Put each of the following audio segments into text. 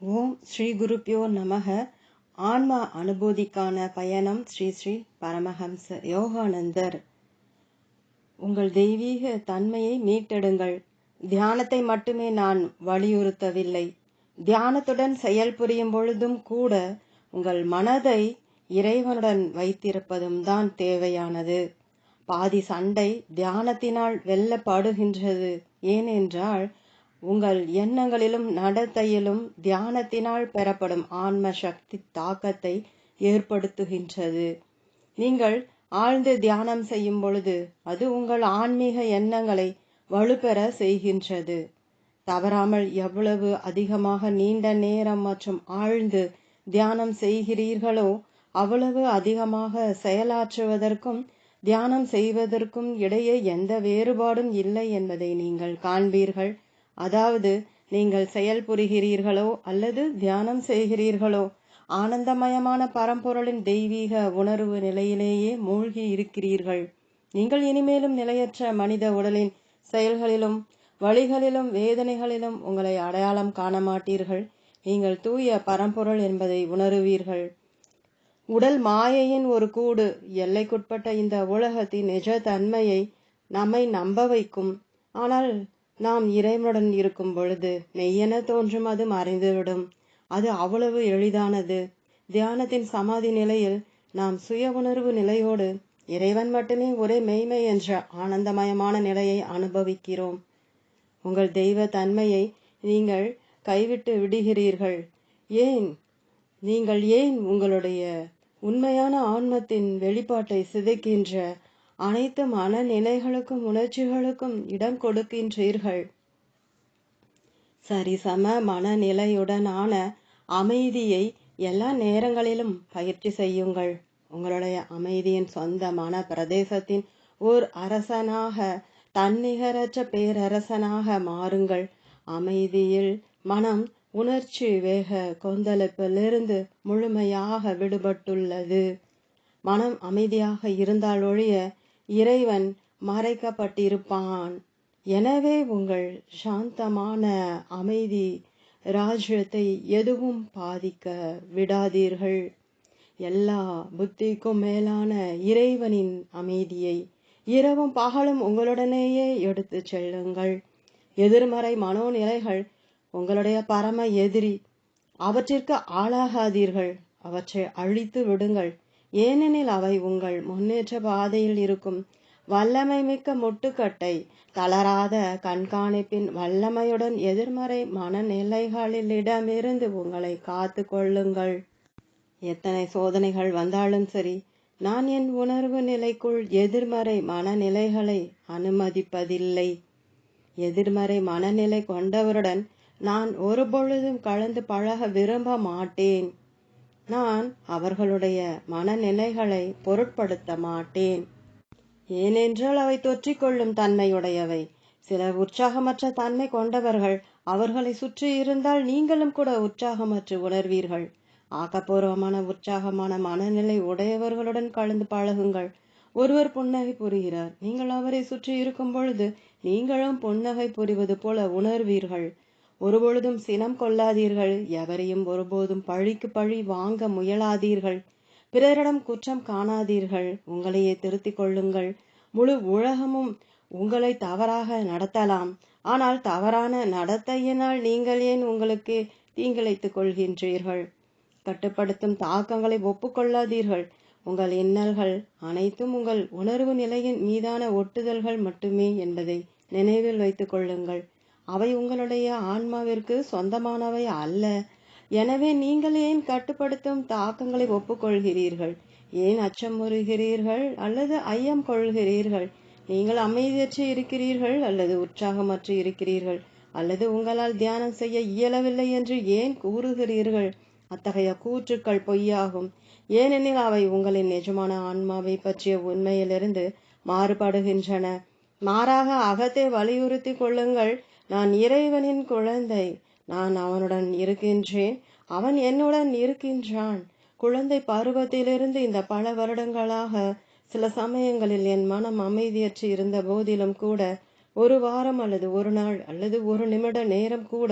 ஓம் ஸ்ரீ குருப்பியோ நமக. ஆன்மா அனுபூதிக்கான பயணம் ஸ்ரீ ஸ்ரீ பரமஹம்ச யோகானந்தர். உங்கள் தெய்வீக தன்மையை மீட்டெடுங்கள். தியானத்தை மட்டுமே நான் வலியுறுத்தவில்லை. தியானத்துடன் செயல்புரியும் பொழுதும் கூட உங்கள் மனதை இறைவனுடன் வைத்திருப்பதும் தான் தேவையானது. பாதி சண்டை தியானத்தினால் வெல்லப்படுகின்றது. ஏனென்றால் உங்கள் எண்ணங்களிலும் நடத்தையிலும் தியானத்தினால் பெறப்படும் ஆன்ம சக்தி தாக்கத்தை ஏற்படுத்துகின்றது. நீங்கள் ஆழ்ந்து தியானம் செய்யும் பொழுது அது உங்கள் ஆன்மீக எண்ணங்களை வலுப்பெற செய்கின்றது. தவறாமல் எவ்வளவு அதிகமாக நீண்ட நேரம் மற்றும் ஆழ்ந்து தியானம் செய்கிறீர்களோ அவ்வளவு அதிகமாக செயலாற்றுவதற்கும் தியானம் செய்வதற்கும் இடையே எந்த வேறுபாடும் இல்லை என்பதை நீங்கள் காண்பீர்கள். அதாவது நீங்கள் செயல்புரிகிறீர்களோ அல்லது தியானம் செய்கிறீர்களோ ஆனந்தமயமான பரம்பொருளின் தெய்வீக உணர்வு நிலையிலேயே மூழ்கி இருக்கிறீர்கள். நீங்கள் இனிமேலும் நிலையற்ற மனித உடலின் செயல்களிலும் வழிகளிலும் வேதனைகளிலும் உங்களை அடையாளம் காண மாட்டீர்கள் நீங்கள் தூய பரம்பொருள் என்பதை உணருவீர்கள். உடல் மாயையின் ஒரு கூடு எல்லைக்குட்பட்ட இந்த உலகத்தின் நிஜ தன்மையை நம்மை நம்ப வைக்கும். ஆனால் நாம் இறைவனுடன் இருக்கும் பொழுது மெய்யென தோன்றும் அது மறைந்துவிடும். அது அவ்வளவு எளிதானது. தியானத்தின் சமாதி நிலையில் நாம் சுய உணர்வு நிலையோடு இறைவன் மட்டுமே ஒரே மெய்மை என்ற ஆனந்தமயமான நிலையை அனுபவிக்கிறோம். உங்கள் தெய்வ தன்மையை நீங்கள் கைவிட்டு விடுகிறீர்கள். ஏன்? நீங்கள் ஏன் உங்களுடைய உண்மையான ஆன்மத்தின் வெளிப்பாட்டை சிதைக்கின்ற அனைத்து மனநிலைகளுக்கும் உணர்ச்சிகளுக்கும் இடம் கொடுக்கின்றீர்கள். சரிசம மனநிலையுடனான அமைதியை எல்லா நேரங்களிலும் பயிற்சி செய்யுங்கள். உங்களுடைய அமைதியின் சொந்த மன பிரதேசத்தின் ஓர் அரசனாக தன்னிகரற்ற பேரரசனாக மாறுங்கள். அமைதியில் மனம் உணர்ச்சி வேக கொந்தளிப்பிலிருந்து முழுமையாக விடுபட்டுள்ளது. மனம் அமைதியாக இருந்தால் ஒழிய இறைவன் மறைக்கப்பட்டிருப்பான். எனவே உங்கள் சாந்தமான அமைதி ராஜ்யத்தை எதுவும் பாதிக்க விடாதீர்கள். எல்லா புத்திக்கும் மேலான இறைவனின் அமைதியை இரவும் பகலும் உங்களுடனேயே எடுத்து செல்லுங்கள். எதிர்மறை மனோநிலைகள் உங்களுடைய பரம எதிரி அவற்றிற்கு ஆளாகாதீர்கள். அவற்றை அழித்து விடுங்கள். ஏனெனில் அவை உங்கள் முன்னேற்ற பாதையில் இருக்கும். வல்லமை மிக்க முட்டுக்கட்டை தளராத கண்காணிப்பின் வல்லமையுடன் எதிர்மறை மனநிலைகளிடமிருந்து உங்களை காத்து கொள்ளுங்கள். எத்தனை சோதனைகள் வந்தாலும் சரி நான் என் உணர்வு நிலைக்குள் எதிர்மறை மனநிலைகளை அனுமதிப்பதில்லை. எதிர்மறை மனநிலை கொண்டவருடன் நான் ஒருபொழுதும் கலந்து பழக விரும்ப மாட்டேன். நான் அவர்களுடைய மனநிலைகளை பொருட்படுத்த மாட்டேன். ஏனென்றால் அவை தொற்றிக்கொள்ளும் தன்மையுடையவை. சில உற்சாகமற்ற தன்மை கொண்டவர்கள் அவர்களை சுற்றி இருந்தால் நீங்களும் கூட உற்சாகமற்று உணர்வீர்கள். ஆக்கப்பூர்வமான உற்சாகமான மனநிலை உடையவர்களுடன் கலந்து பழகுங்கள். ஒருவர் புன்னகை புரிகிறார். நீங்கள் அவரை சுற்றி இருக்கும் பொழுது நீங்களும் புன்னகை புரிவது போல உணர்வீர்கள். ஒருபொழுதும் சினம் கொள்ளாதீர்கள். எவரையும் ஒருபோதும் பழிக்கு பழி வாங்க முயலாதீர்கள். பிறரிடம் குற்றம் காணாதீர்கள். உங்களையே திருத்திக் கொள்ளுங்கள். முழு உலகமும் உங்களை தவறாக நடத்தலாம். ஆனால் தவறான நடத்தையினால் நீங்கள் ஏன் உங்களுக்கு தீங்கிழைத்துக் கொள்கின்றீர்கள்? கட்டுப்படுத்தும் தாக்கங்களை ஒப்புக்கொள்ளாதீர்கள். உங்கள் இன்னல்கள் அனைத்தும் உங்கள் உணர்வு நிலையின் மீதான ஒட்டுதல்கள் மட்டுமே என்பதை நினைவில் வைத்துக் கொள்ளுங்கள். அவை உங்களுடைய ஆன்மாவிற்கு சொந்தமானவை அல்ல. எனவே நீங்கள் ஏன் கட்டுப்படுத்தும் தாக்கங்களை ஒப்புக்கொள்கிறீர்கள்? ஏன் அச்சமுறுகிறீர்கள் அல்லது ஐயம் கொள்கிறீர்கள்? நீங்கள் அமைதியற்று இருக்கிறீர்கள் அல்லது உற்சாகமற்று இருக்கிறீர்கள் அல்லது உங்களால் தியானம் செய்ய இயலவில்லை என்று ஏன் கூறுகிறீர்கள்? அத்தகைய கூற்றுக்கள் பொய்யாகும். ஏனெனில் அவை உங்களின் நிஜமான ஆன்மாவை பற்றிய உண்மையிலிருந்து மாறுபடுகின்றன. மாறாக அகத்தை வலியுறுத்தி கொள்ளுங்கள். நான் இறைவனின் குழந்தை நான் அவனுடன் இருக்கின்றேன். அவன் என்னுடன் இருக்கின்றான். குழந்தை பருவத்திலிருந்து இந்த பல வருடங்களாக சில சமயங்களில் என் மனம் அமைதியற்று இருந்த போதிலும் கூட ஒரு வாரம் அல்லது ஒரு நாள் அல்லது ஒரு நிமிட நேரம் கூட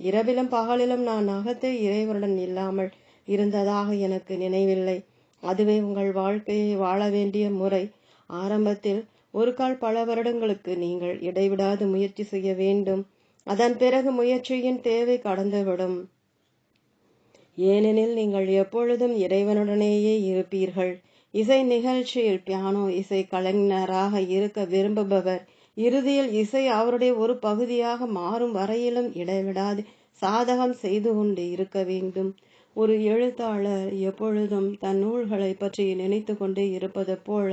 இரவிலும் பகலிலும் நான் அகத்தே இறைவனுடன் இல்லாமல் இருந்ததாக எனக்கு நினைவில்லை. அதுவே உங்கள் வாழ்க்கையை வாழ வேண்டிய முறை. ஆரம்பத்தில் ஒரு கால் பல வருடங்களுக்கு நீங்கள் இடைவிடாது முயற்சி செய்ய வேண்டும். அதன் பிறகு முயற்சியின் தேவை கடந்துவிடும். ஏனெனில் நீங்கள் எப்பொழுதும் இறைவனுடனேயே இருப்பீர்கள். இசை நிகழ்ச்சியில் பியானோ இசை கலைஞராக இருக்க விரும்புபவர். இறுதியில் இசை அவருடைய ஒரு பகுதியாக மாறும் வரையிலும் இடைவிடாது சாதகம் செய்து கொண்டு இருக்க வேண்டும். ஒரு எழுத்தாளர் எப்பொழுதும் தன் நூல்களை பற்றி நினைத்து கொண்டே இருப்பது போல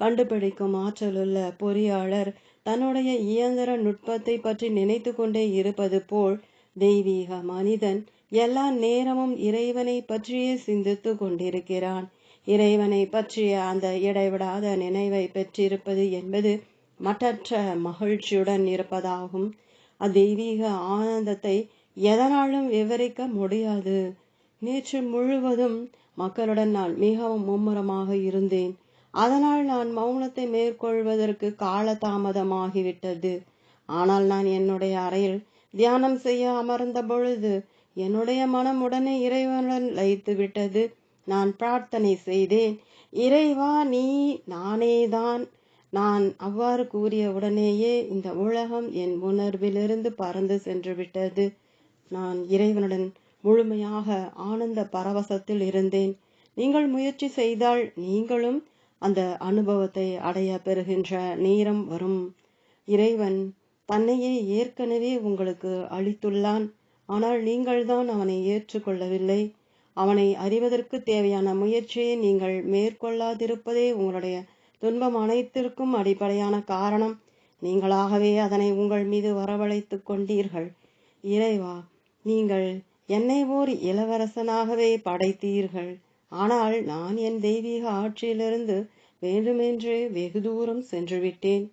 கண்டுபிடிக்கும் ஆற்றலுள்ள பொறியாளர் தன்னுடைய இயந்திர நுட்பத்தை பற்றி நினைத்து கொண்டே இருப்பது போல் தெய்வீக மனிதன் எல்லா நேரமும் இறைவனை பற்றியே சிந்தித்து கொண்டிருக்கிறான். இறைவனை பற்றிய அந்த இடைவிடாத நினைவை பெற்றிருப்பது என்பது மற்றற்ற மகிழ்ச்சியுடன் இருப்பதாகும். அத்தெய்வீக ஆனந்தத்தை எதனாலும் விவரிக்க முடியாது. நேற்று முழுவதும் மக்களுடன் நான் மிகவும் மும்முரமாக இருந்தேன். அதனால் நான் மௌனத்தை மேற்கொள்வதற்கு காலதாமதமாகிவிட்டது. ஆனால் நான் என்னுடைய அறையில் தியானம் செய்ய அமர்ந்த பொழுது என்னுடைய மனம் உடனே இறைவனுடன் லயித்து விட்டது நான் பிரார்த்தனை செய்தேன் இறைவா நீ நானேதான். நான் அவ்வாறு கூறிய உடனேயே இந்த உலகம் என் உணர்விலிருந்து பறந்து சென்று விட்டது. நான் இறைவனுடன் முழுமையாக ஆனந்த பரவசத்தில் இருந்தேன். நீங்கள் முயற்சி செய்தால் நீங்களும் அந்த அனுபவத்தை அடைய பெறுகின்ற நேரம் வரும். இறைவன் தன்னையே ஏற்கனவே உங்களுக்கு அளித்துள்ளான். ஆனால் நீங்கள்தான் அவனை ஏற்றுக்கொள்ளவில்லை. அவனை அறிவதற்கு தேவையான முயற்சியை நீங்கள் மேற்கொள்ளாதிருப்பதே உங்களுடைய துன்பம் அனைத்திற்கும் அடிப்படையான காரணம். நீங்களாகவே அதனை உங்கள் மீது வரவழைத்துக் கொண்டீர்கள். இறைவா நீங்கள் என்னை ஓர் இளவரசனாகவே படைத்தீர்கள். ஆனால் நான் என் தெய்வீக ஆட்சியிலிருந்து வேண்டுமென்றே வெகு தூரம் சென்றுவிட்டேன்.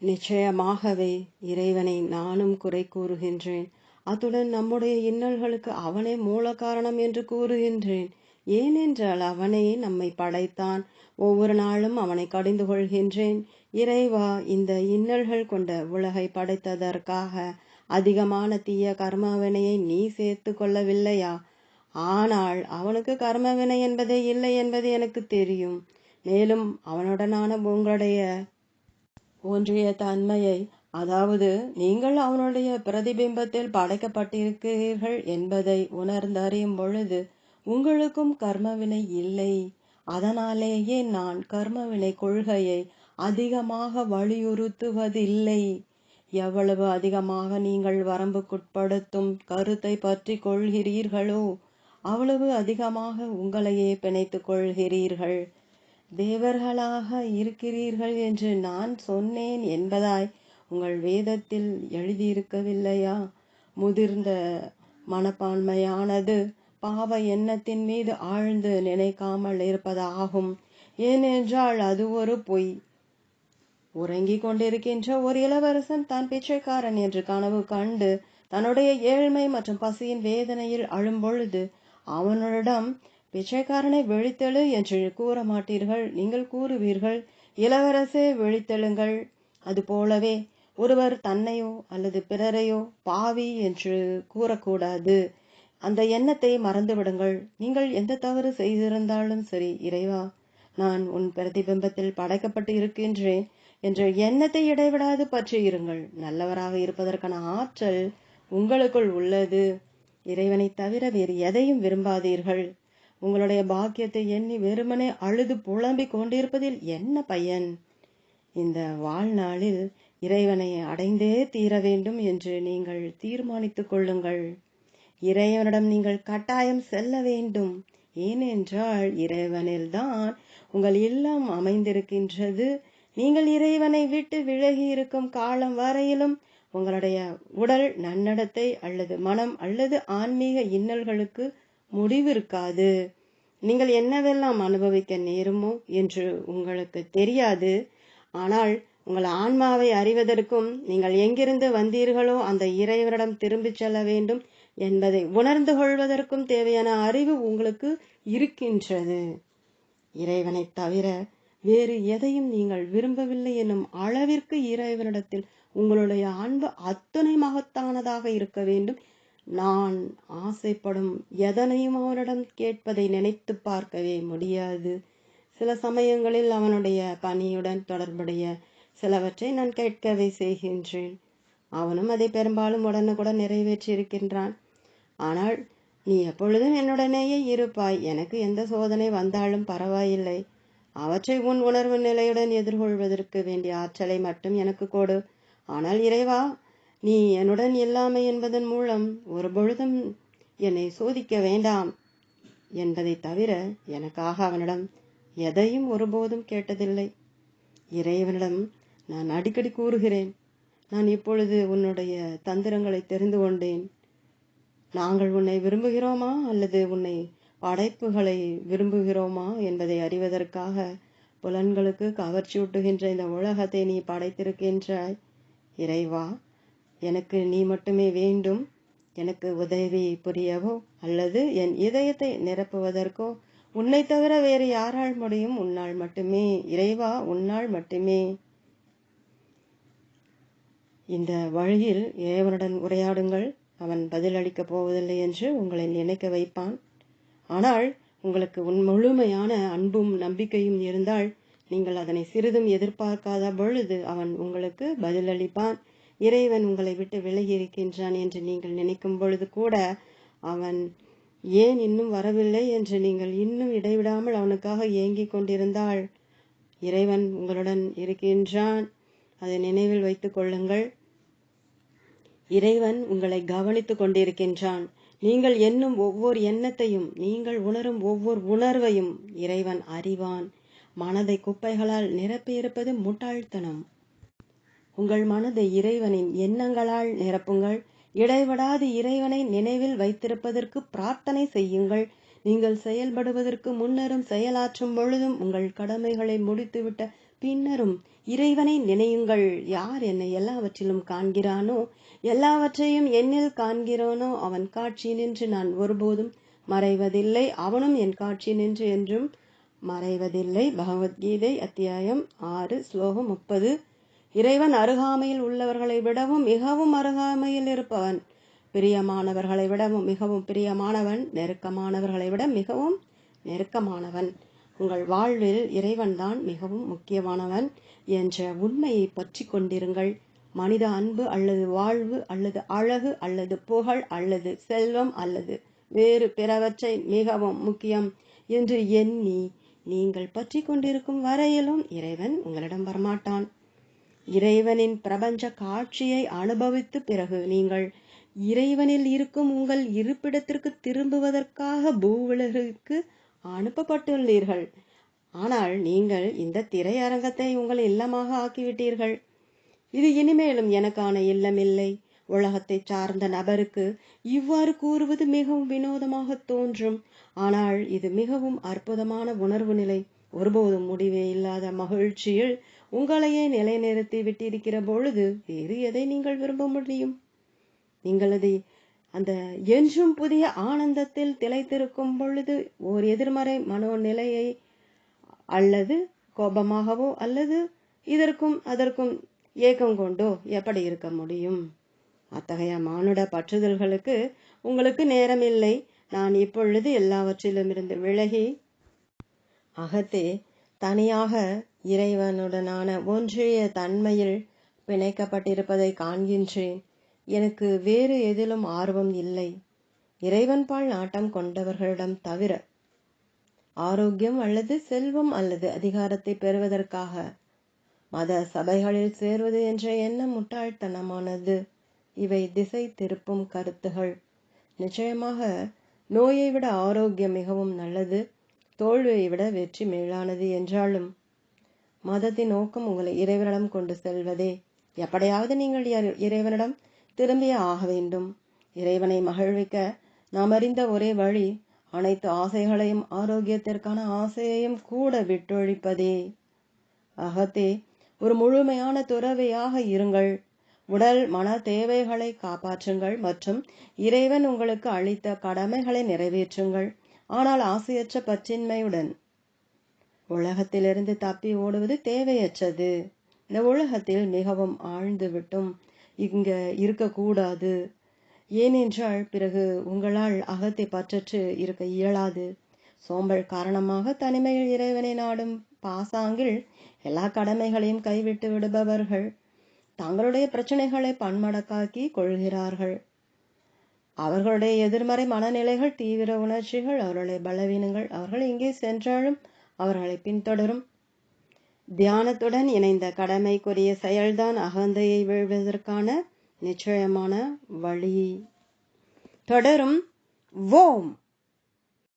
நிச்சயமாகவே இறைவனை நானும் குறை கூறுகின்றேன். அத்துடன் நம்முடைய இன்னல்களுக்கு அவனே மூல காரணம் என்று கூறுகின்றேன். ஏனென்றால் அவனே நம்மை படைத்தான். ஒவ்வொரு நாளும் அவனை கடிந்து கொள்கின்றேன். இறைவா இந்த இன்னல்கள் கொண்ட உலகை படைத்ததற்காக அதிகமான தீய கர்மாவினையை நீ சேர்த்து கொள்ளவில்லையா? ஆனால் அவனுக்கு கர்ம வினை என்பதே இல்லை என்பது எனக்கு தெரியும். மேலும் அவனுடனான உங்களுடைய ஒன்றிய தன்மையை அதாவது நீங்கள் அவனுடைய பிரதிபிம்பத்தில் படைக்கப்பட்டிருக்கிறீர்கள் என்பதை உணர்ந்தறியும் பொழுது உங்களுக்கும் கர்மவினை இல்லை. அதனாலேயே நான் கர்மவினை கொள்கையை அதிகமாக வலியுறுத்துவதில்லை. எவ்வளவு அதிகமாக நீங்கள் வரம்புக்குட்படுத்தும் கருத்தை பற்றி கொள்கிறீர்களோ அவ்வளவு அதிகமாக உங்களையே பிணைத்துக் கொள்கிறீர்கள். தேவர்களாக இருக்கிறீர்கள் என்று நான் சொன்னேன் என்பதாய் உங்கள் வேதத்தில் எழுதியிருக்கவில்லையா? முதிர்ந்த மனப்பான்மையானது பாவ எண்ணத்தின் மீது ஆழ்ந்து நினைக்காமல் இருப்பதாகும். ஏனென்றால் அது ஒரு பொய். உறங்கிக் கொண்டிருக்கின்ற ஒரு இளவரசன் தான் பிச்சைக்காரன் என்று கனவு கண்டு தன்னுடைய ஏழ்மை மற்றும் பசியின் வேதனையில் அழும்பொழுது அவனிடம் பிச்சைக்காரனை வெளித்தெழு என்று கூற மாட்டீர்கள் நீங்கள் கூறுவீர்கள் இளவரசே வெளித்தெழுங்கள் அது போலவே ஒருவர் தன்னையோ அல்லது பிறரையோ பாவி என்று கூறக்கூடாது. அந்த எண்ணத்தை மறந்துவிடுங்கள். நீங்கள் எந்த தவறு செய்திருந்தாலும் சரி இறைவா நான் உன் பிரதிபிம்பத்தில் படைக்கப்பட்டு இருக்கின்றேன் என்ற எண்ணத்தை இடைவிடாது பற்றி இருங்கள் நல்லவராக இருப்பதற்கான ஆற்றல் உங்களுக்குள் உள்ளது. இறைவனை தவிர வேறு எதையும் விரும்பாதீர்கள். உங்களுடைய பாக்கியத்தை எண்ணி வெறுமனே அழுது புலம்பிக் கொண்டிருப்பதில் என்ன பயன்? இந்த வாழ்நாளில் இறைவனை அடைந்தே தீர வேண்டும் என்று நீங்கள் தீர்மானித்துக் கொள்ளுங்கள். இறைவனிடம் நீங்கள் கட்டாயம் செல்ல வேண்டும். ஏனென்றால் இறைவனில்தான் உங்கள் இல்லம் அமைந்திருக்கின்றது. நீங்கள் இறைவனை விட்டு விலகி இருக்கும் காலம் வரையிலும் உங்களுடைய உடல் நன்னடத்தை அல்லது மனம் அல்லது ஆன்மீக இன்னல்களுக்கு முடிவு இருக்காது நீங்கள் என்னவெல்லாம் அனுபவிக்க நேருமோ என்று உங்களுக்கு தெரியாது. ஆனால் உங்கள் ஆன்மாவை அறிவதற்கும் நீங்கள் எங்கிருந்து வந்தீர்களோ அந்த இறைவனிடம் திரும்பிச் செல்ல வேண்டும் என்பதை உணர்ந்து கொள்வதற்கும் தேவையான அறிவு உங்களுக்கு இருக்கின்றது. இறைவனை தவிர வேறு எதையும் நீங்கள் விரும்பவில்லை என்னும் அளவிற்கு இறைவனிடத்தில் உங்களுடைய அன்பு அத்தனை மகத்தானதாக இருக்க வேண்டும். நான் ஆசைப்படும் எதனையும் அவனிடம் கேட்பதை நினைத்து பார்க்கவே முடியாது. சில சமயங்களில் அவனுடைய பணியுடன் தொடர்புடைய சிலவற்றை நான் கேட்கவே செய்கின்றேன். அவனும் அதை பெரும்பாலும் உடனுக்குடன் நிறைவேற்றியிருக்கின்றான். ஆனால் நீ எப்பொழுதும் என்னுடனேயே இருப்பாய். எனக்கு எந்த சோதனை வந்தாலும் பரவாயில்லை. அவற்றை உன் உணர்வு நிலையுடன் எதிர்கொள்வதற்கு வேண்டிய ஆற்றலை மட்டும் எனக்கு கொடு. ஆனால் இறைவா நீ என்னுடன் இல்லாமை என்பதன் மூலம் ஒரு பொழுதும் என்னை சோதிக்க வேண்டாம் என்பதை தவிர எனக்காக அவனிடம் எதையும் ஒருபோதும் கேட்டதில்லை. இறைவனிடம் நான் அடிக்கடி கூறுகிறேன் நான் இப்பொழுது உன்னுடைய தந்திரங்களை தெரிந்து கொண்டேன். நாங்கள் உன்னை விரும்புகிறோமா அல்லது உன்னை படைப்புகளை விரும்புகிறோமா என்பதை அறிவதற்காக புலன்களுக்கு கவர்ச்சியூட்டுகின்ற இந்த உலகத்தை நீ படைத்திருக்கின்றாய். இறைவா எனக்கு நீ மட்டுமே வேண்டும். எனக்கு உதவி புரியவோ அல்லது என் இதயத்தை நிரப்புவதற்கோ? உன்னை தவிர வேறு யாரால் முடியும்? உன்னால் மட்டுமே. இறைவா உன்னால் மட்டுமே. இந்த வழியில் இறைவனுடன் உரையாடுங்கள். அவன் பதிலளிக்கப் போவதில்லை என்று உங்களை நினைக்க வைப்பான். ஆனால் உங்களுக்கு உன் முழுமையான அன்பும் நம்பிக்கையும் இருந்தால் நீங்கள் அதனை சிறிதும் எதிர்பார்க்காத பொழுது அவன் உங்களுக்கு பதிலளிப்பான். இறைவன் உங்களை விட்டு விலகி இருக்கின்றான் என்று நீங்கள் நினைக்கும் பொழுது கூட அவன் ஏன் இன்னும் வரவில்லை என்று நீங்கள் இன்னும் இடைவிடாமல் அவனுக்காக ஏங்கிக் கொண்டிருந்தால் இறைவன் உங்களுடன் இருக்கின்றான். அதை நினைவில் வைத்துக் கொள்ளுங்கள். இறைவன் உங்களை கவனித்துக் கொண்டிருக்கின்றான். நீங்கள் எண்ணும் ஒவ்வொரு எண்ணத்தையும் நீங்கள் உணரும் ஒவ்வொரு உணர்வையும் இறைவன் அறிவான். மனதை குப்பைகளால் நிரப்பியிருப்பது முட்டாள்தனம். உங்கள் மனதை இறைவனின் எண்ணங்களால் நிரப்புங்கள். இடைவிடாது இறைவனை நினைவில் வைத்திருப்பதற்கு பிரார்த்தனை செய்யுங்கள். நீங்கள் செயல்படுவதற்கு முன்னரும் செயலாற்றும் பொழுதும் உங்கள் கடமைகளை முடித்துவிட்ட பின்னரும் இறைவனை நினையுங்கள். யார் என்னை எல்லாவற்றிலும் காண்கிறானோ எல்லாவற்றையும் என்னில் காண்கிறானோ அவன் காட்சி நின்று நான் ஒருபோதும் மறைவதில்லை. அவனும் என் காட்சி நின்று என்றும் மறைவதில்லை. பகவத்கீதை அத்தியாயம் ஆறு ஸ்லோகம் முப்பது. இறைவன் அருகாமையில் உள்ளவர்களை விடவும் மிகவும் அருகாமையில் இருப்பவன். பிரியமானவர்களை விடவும் மிகவும் பிரியமானவன். நெருக்கமானவர்களை விட மிகவும் நெருக்கமானவன். உங்கள் வாழ்வில் இறைவன்தான் மிகவும் முக்கியமானவன் என்ற உண்மையை பற்றி கொண்டிருங்கள். மனித அன்பு அல்லது வாழ்வு அல்லது அழகு அல்லது புகழ் அல்லது செல்வம் அல்லது வேறு பிறவற்றை மிகவும் முக்கியம் என்று எண்ணி நீங்கள் பற்றி கொண்டிருக்கும் வரையிலும் இறைவன் உங்களிடம் வரமாட்டான். இறைவனின் பிரபஞ்ச காட்சியை அனுபவித்து பிறகு நீங்கள் இறைவனில் இருக்கும் உங்கள் இருப்பிடத்திற்கு திரும்புவதற்காக பூவுலகிற்கு அனுப்பப்பட்டுள்ளீர்கள். ஆனால் நீங்கள் இந்த திரையரங்கத்தை உங்கள் இல்லமாக ஆக்கிவிட்டீர்கள். இது இனிமேலும் எனக்கான இல்லமில்லை. உலகத்தை சார்ந்த நபருக்கு இவ்வாறு கூறுவது மிகவும் வினோதமாக தோன்றும். ஆனால் இது மிகவும் அற்புதமான உணர்வு நிலை. ஒருபோதும் முடிவே இல்லாத மகிழ்ச்சியில் உங்களையே நிலைநிறுத்தி விட்டிருக்கிற பொழுது வேறு எதை நீங்கள் விரும்ப முடியும்? நீங்களது அந்த என்றும் புதிய ஆனந்தத்தில் திளைத்திருக்கும் பொழுது ஓர் எதிர்மறை மனோநிலையை அல்லது கோபமாகவோ அல்லது இதற்கும் அதற்கும் ஏக்கம் கொண்டோ எப்படி இருக்க முடியும்? அத்தகைய மானுட பற்றுதல்களுக்கு உங்களுக்கு நேரமில்லை. நான் இப்பொழுது எல்லாவற்றிலும் இருந்து விலகி அகத்தே தனியாக இறைவனுடனான ஒன்றிய தன்மையில் பிணைக்கப்பட்டிருப்பதை காண்கின்றேன். எனக்கு வேறு எதிலும் ஆர்வம் இல்லை. இறைவன்பால் நாட்டம் கொண்டவர்களிடம் தவிர ஆரோக்கியம் அல்லது செல்வம் அல்லது அதிகாரத்தை பெறுவதற்காக மத சபைகளில் சேர்வது என்ற எண்ணம் முட்டாள்தனமானது. இவை திசை திருப்பும் கருத்துகள். நிச்சயமாக நோயை விட ஆரோக்கியம் மிகவும் நல்லது தோல்வியை விட வெற்றி மேலானது என்றாலும் மதத்தின் நோக்கம் உங்களை இறைவனிடம் கொண்டு செல்வதே. எப்படியாவது நீங்கள் இறைவனிடம் திரும்பியே ஆக வேண்டும். இறைவனை மகிழ்விக்க நாம் அறிந்த ஒரே வழி அனைத்து ஆசைகளையும் ஆரோக்கியத்திற்கான ஆசையையும் கூட விட்டொழிப்பதே. அகத்தே ஒரு முழுமையான துறவியாக இருங்கள். உடல் மன தேவைகளை காப்பாற்றுங்கள் மற்றும் இறைவன் உங்களுக்கு அளித்த கடமைகளை நிறைவேற்றுங்கள். ஆனால் ஆசையற்ற பற்றின்மையுடன் உலகத்திலிருந்து தப்பி ஓடுவது தேவையற்றது. இந்த உலகத்தில் மிகவும் ஆழ்ந்து விட்டும் இங்க இருக்கக்கூடாது. ஏனென்றால் பிறகு உங்களால் அகத்தை பற்றற்று இருக்க இயலாது. சோம்பல் காரணமாக தனிமையில் இறைவனை நாடும் பாசாங்கில் எல்லா கடமைகளையும் கைவிட்டு விடுபவர்கள் தங்களுடைய பிரச்சனைகளை பன்மடக்காக்கி கொள்கிறார்கள். அவர்களுடைய எதிர்மறை மனநிலைகள் தீவிர உணர்ச்சிகள் அவர்களுடைய பலவீனங்கள் அவர்கள் எங்கே சென்றாலும் அவர்களை பின்தொடரும். தியானத்துடன் இணைந்த கடமைக்குரிய செயல்தான் அகந்தையை வீழ்வதற்கான நிச்சயமான வழி. தொடரும். ஓம்.